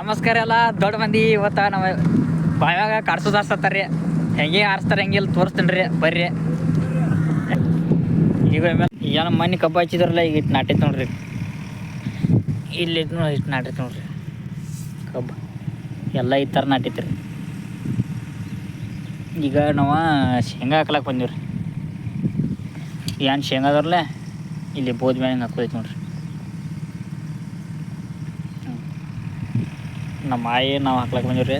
ನಮಸ್ಕಾರ ಎಲ್ಲ ದೊಡ್ಡ ಮಂದಿ ಇವತ್ತ ನಮ್ಮ ಬಾಯಾಗ ಕಾಡ್ಸೋದು ಹಾರ್ಸತ್ತಾರ್ರಿ ಹೆಂಗೆ ಹಾರಿಸ್ತಾರ ಹೆಂಗಿಲ್ಲ ತೋರಿಸ್ತೀನಿ ರೀ ಬರ್ರಿ. ಈಗ ಏನು ಮನೆ ಕಬ್ಬು ಹಚ್ಚಿದ್ರಲ್ಲ, ಈಗ ಇಟ್ಟು ನಾಟೈತೆ ನೋಡ್ರಿ ಇಲ್ಲಿ ಇಟ್ಟು ನೋಡಿ ಇಟ್ಟು ನಾಟೈತೆ ನೋಡ್ರಿ ಕಬ್ಬು. ಎಲ್ಲ ಈ ಥರ ನಾಟೈತೆ ರೀ ಈಗ ನಾವು ಶೇಂಗಾ ಹಾಕ್ಲಕ್ಕೆ ಬಂದೀವಿ ರೀ ಏನು ಶೇಂಗಾದವ್ರಲ್ಲೇ ಇಲ್ಲಿ ಬೋದ್ ಮೇಲೆ ಹಾಕೋದೈತೆ ನೋಡ್ರಿ. ನಮ್ಮ ಆಯಿ, ನಾವು ಹಾಕ್ಲಕ್ಕೆ ಬಂದೀವಿ ರೀ.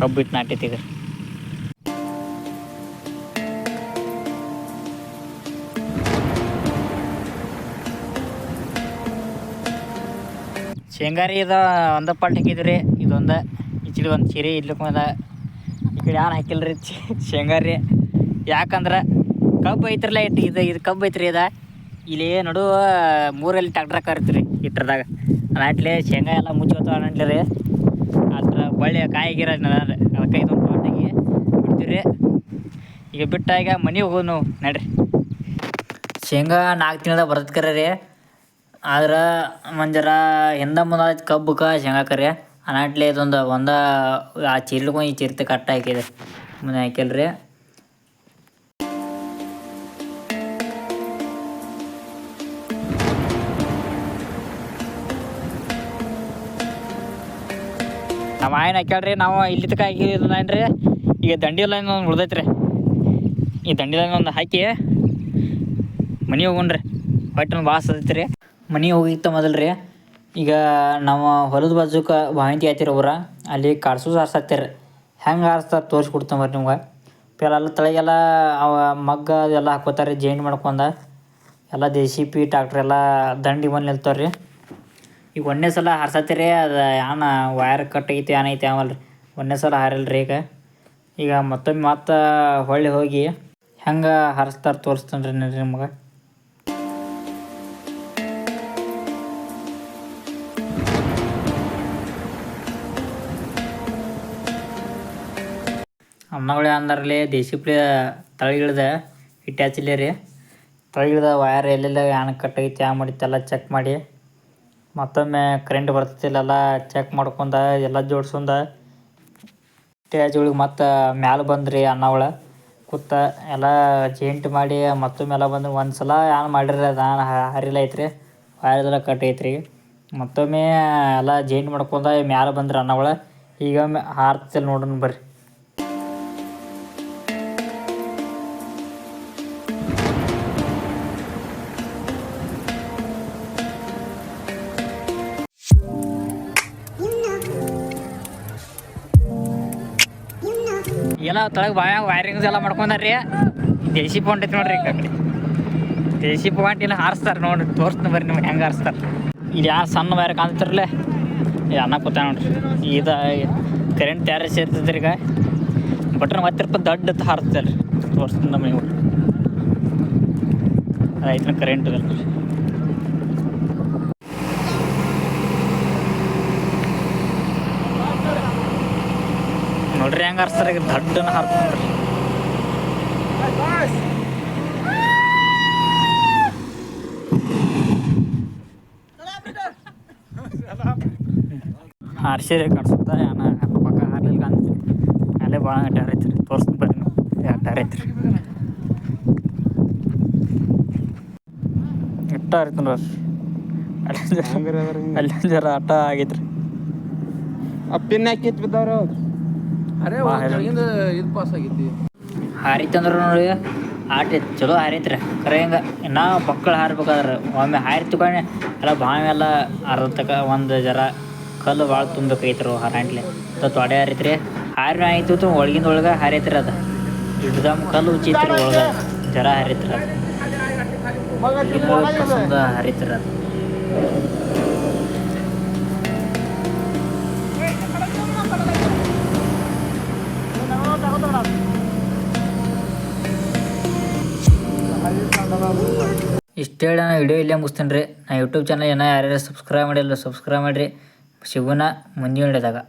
ಕಬ್ಬು ಇಟ್ಟು ನಾಟಿತ್ತೀಗ ಶೇಂಗಾರಿ ಶೇಂಗಾ ಇದು ಒಂದ ಪಾಲ್ಟ್ ಹಾಕಿದ್ರಿ ಇದೊಂದು. ಇಚ್ಚಿಲಿ ಒಂದು ಚೀರಿ ಇಡ್ಲಿಕ್ಕೆ ಬಂದ. ಈ ಕಡೆ ಯಾರು ಹಾಕಿಲ್ಲ ರೀ ಶೇಂಗಾರಿ ಯಾಕಂದ್ರೆ ಕಬ್ಬು ಐತ್ರಲ್ಲ ಇಟ್ಟು ಇದು ಇದು ಕಬ್ಬು ಐತ್ರಿ ಇದ. ಇಲ್ಲಿ ನಡು ಮೂರಲ್ಲಿ ಟ್ಯಾಕ್ಟ್ರ್ ಕರಿತ್ರಿ ಇಟ್ರದಾಗ. ನಾಟ್ಲೆ ಶೇಂಗಾ ಎಲ್ಲ ಮುಚ್ಚೋತಾವ ರೀ. ಅದ್ರ ಬಳ್ಳಿ ಕಾಯಿ ಗಿರ ಅದಕ್ಕೆ ಇದೊಂದು ಪಾಟಾಗಿ ಬಿಡ್ತೀವಿ ರೀ. ಈಗ ಬಿಟ್ಟ ಈಗ ಮನೆಗೆ ಹೋಗೋದು ನಾವು, ನಡ್ರಿ. ಶೇಂಗಾ ನಾಲ್ಕು ತಿಂಗಳದಾಗ ಕರೆ ರೀ. ಆದ್ರೆ ಮಂಜರ ಹಿಂದ ಮುಂದೆ ಕಬ್ಬು ಕಬ್ಬುಕ ಶೇಂಗಾ ಕರೆ. ಅನಾಟ್ಲೆ ಇದೊಂದು ಒಂದು ಆ ಚೀರ್ಲಿಗೂ ಈ ಚಿರತೆ ಕಟ್ಟ ಹಾಕಿದೆ. ಮುಂದೆ ಹಾಕಿಲ್ರಿ ನಮ್ಮ ಆಯನ ಹಾಕ್ಯಾಳ್ರಿ ನಾವು ಇಲ್ಲಿ ತಕ ಹಾಕಿದ್ರಿ ಈಗ ದಂಡಿ ಲೈನ್ ಒಂದು ಉಳ್ದೈತ್ರಿ ಈ ದಂಡಿ ಲೈನ್ ಒಂದು ಹಾಕಿ ಮನೆ ಹೋಗೋಣ್ರಿ. ಹೊಟ್ಟೆ ಭಾಳ ಸದೈತೆ ರೀ ಮನೆ ಹೋಗಿತ್ತ ಮೊದಲು ರೀ ಈಗ ನಾವು ಹೊಲದ ಬಾಜುಕ ಮಾಹಿತಿ ಆಯ್ತಿರ ಅವ್ರ. ಅಲ್ಲಿ ಕಾಡ್ಸು ಸಾರ್ಸತ್ತೀರಿ ಹೆಂಗೆ ಆರಿಸ್ತಾರೆ ತೋರಿಸ್ಕೊಡ್ತಾವ ಬರ್ರಿ ನಿಮ್ಗೆ. ಎಲ್ಲ ತಳಗೆಲ್ಲ ಅವ ಮಗ್ಗ ಅದೆಲ್ಲ ಹಾಕೋತಾರೆ, ಜೈಂಟ್ ಮಾಡ್ಕೊಂಡ. ಎಲ್ಲ ದೇಸಿ ಪಿ ಟ್ರಾಕ್ಟ್ರ್ ಎಲ್ಲ ದಂಡಿ ಬಂದು ನಿಲ್ತಾವೆ ರೀ ಈಗ ಒಂದನೇ ಸಲ ಹಾರ್ಸತ್ತೀರಿ, ಅದು ಯಾನ ವಯರ್ ಕಟ್ ಐತಿ ಏನೈತಿ ಆಮಲ್ ರೀ ಒಂದನೇ ಸಲ ಹಾರಿಲ್ಲ ರೀ ಈಗ. ಈಗ ಮತ್ತೊಮ್ಮೆ ಮತ್ತೆ ಹೊಳ್ಳಿ ಹೋಗಿ ಹೆಂಗೆ ಹಾರಿಸ್ತಾರೆ ತೋರಿಸ್ತಾನೆ ರೀ ನಿಮ್ಗೆ? ಅಮ್ಮಗಳು ಅಂದಾರಲ್ಲಿ ದೇಸಿ ಪ್ಲೇ ತಳಗಿಳ್ದ ಇಟ್ಟಾಚಿಲ್ಲ ರೀ ತಳಗಿಳ್ದ ವಯರ್ ಎಲ್ಲೆಲ್ಲ ಯಾಣ ಕಟ್ಟೈತಿ ಯಾವ ಮಾಡಿತ್ತೆಲ್ಲ ಚೆಕ್ ಮಾಡಿ. ಮತ್ತೊಮ್ಮೆ ಕರೆಂಟ್ ಬರ್ತೈತಿಲ್ಲ ಚೆಕ್ ಮಾಡ್ಕೊಂಡ, ಎಲ್ಲ ಜೋಡ್ಸೊಂದ ಒಳಗೆ ಮತ್ತೆ ಮ್ಯಾಲೆ ಬಂದ್ರಿ ಅನ್ನವಳ ಕೂತ ಎಲ್ಲ ಜೇಂಟ್ ಮಾಡಿ ಮತ್ತೊಮ್ಮೆ ಎಲ್ಲ ಬಂದು ಒಂದು ಸಲ ಏನು ಮಾಡಿರಿ ನಾನು ಹರಿಲ್ಲ ಐತ್ರಿ ವಯರ್ದೆಲ್ಲ ಕಟ್ ಐತ್ರಿ. ಮತ್ತೊಮ್ಮೆ ಎಲ್ಲ ಜೇಂಟ್ ಮಾಡ್ಕೊಂಡ ಮ್ಯಾಲೆ ಬಂದ್ರಿ ಅನ್ನವಳ ಈಗ ಹಾರ್ತಿಲ್ಲ ನೋಡೋಣ ಬರ್ರಿ. ಎಲ್ಲ ತೊಳಗ ಬಾಯ ವೈರಿಂಗ್ಸ್ ಎಲ್ಲ ಮಾಡ್ಕೊಂಡಾರ್ರಿ. ದೇಶಿ ಪಾಯಿಂಟ್ ಐತಿ ನೋಡ್ರಿ ಕಡೆ. ದೇಶಿ ಪಾಯಿಂಟ್ ಇಲ್ಲ ಹಾರಿಸ್ತಾರೆ ನೋಡ್ರಿ, ತೋರಿಸ್ತೀನಿ ಬರ್ರಿ ನಿಮ್ಗೆ ಹೆಂಗೆ ಹಾರಿಸ್ತಾರೆ. ಇಲ್ಲಿ ಯಾರು ಸಣ್ಣ ವೈರ್ ಕಾಣ್ತಿರಲ್ಲ ಈ ಅನ್ನ ಕೂತ ನೋಡ್ರಿ. ಇದು ಕರೆಂಟ್ ತಯಾರಿ ಸೇರ್ತೈತ್ರಿ ಈಗ? ಬಟ್ರ ಮತ್ತೆ ರೂಪಾಯಿ ದೊಡ್ಡ ಹಾರಿಸ್ತಾರೆ. ರೀ ತೋರಿಸ್ತೀನಿ ಆಯ್ತು ಕರೆಂಟ್ ಅದೈತೆ ಕರೆಂಟ್ ನೋಡ್ರಿ ಹೆಂಗೆ ಹರ್ಸ್ತಾರ ದೊಡ್ಡನ ಹಾರ್ಸ್ಕೊಂಡ್ರಿ ಹಾರ್ಸಿರಿ ಕಾಣಿಸುತ್ತ ಏನ ಪಕ್ಕ ಹಾರ್ಲಿಲ್ಲ ಕಾಣ್ತೀರಿ ಅಲ್ಲೇ ಭಾಳ ಗಂಟೆ ಐತ್ರಿ ತೋರಿಸ್ತೀನಿ ಬರ್ರಿ ನೀವು. ಎಷ್ಟು ಐತ್ರಿ. ಇಟ್ಟ ಆರಿತು ರೀ ಅಲ್ಲಿ ಅಲ್ಲಿ ಜರ ಅಟ್ಟ ಆಗೈತ್ರಿ. ಅಪ್ಪಿನ ಹಾಕಿತ್ ಬಿದ್ದವ್ರು ಅರೆ ಬಾ ಹೇಳು. ಇದು ಪಾಸ್ ಆಗೈತಿ. ಹಾರಿತಂದ್ರೆ ನೋಡಿ ಆಟ ಚಲೋ ಹಾರೈತ್ರಿ. ಖರೆ ಹಿಂಗೆ ಇನ್ನೂ ಮಕ್ಕಳು ಹಾರ್ಬೇಕಾದ್ರೆ ಒಮ್ಮೆ ಹಾರಿ ತಗೊಂಡೆ ಎಲ್ಲ ಬಾವಿ ಎಲ್ಲ ಅರ್ಧ ತಕ ಒಂದು ಜರ ಕಲ್ಲು ಭಾಳ ತುಂಬಬೇಕೈತ್ರಿ ಹಾರಾಂಟ್ಲೆ ತೊಡೆ ಹಾರೈತ್ರಿ. ಹಾರಿ ಆಯ್ತು ಒಳಗಿಂದ ಒಳಗೆ ಹಾರೈತ್ರಿ ಅದು. ಇಡ್ದಮ್ ಕಲ್ಲು ಉಚ್ಚಿತ್ರಿ ಒಳಗೆ ಜರ ಹಾರೈತ್ರಿ ಅದು. ಹಾರೈತ್ರಿ ಇಷ್ಟು ಹೇಳಿ ನಾನು ವಿಡಿಯೋ ಇಲ್ಲೇ ಮುಗಿಸ್ತೀನಿ ರೀ. ನಾ ಯೂಟ್ಯೂಬ್ ಚಾನಲ್ ಏನೋ ಯಾರ್ಯಾರು ಸಬ್ಸ್ಕ್ರೈಬ್ ಮಾಡಿಲ್ಲ ಸಬ್ಸ್ಕ್ರೈಬ್ ಮಾಡಿರಿ. ಶಿವನ ಮುಂದಿನ ವಿಡಿಯೋದಾಗ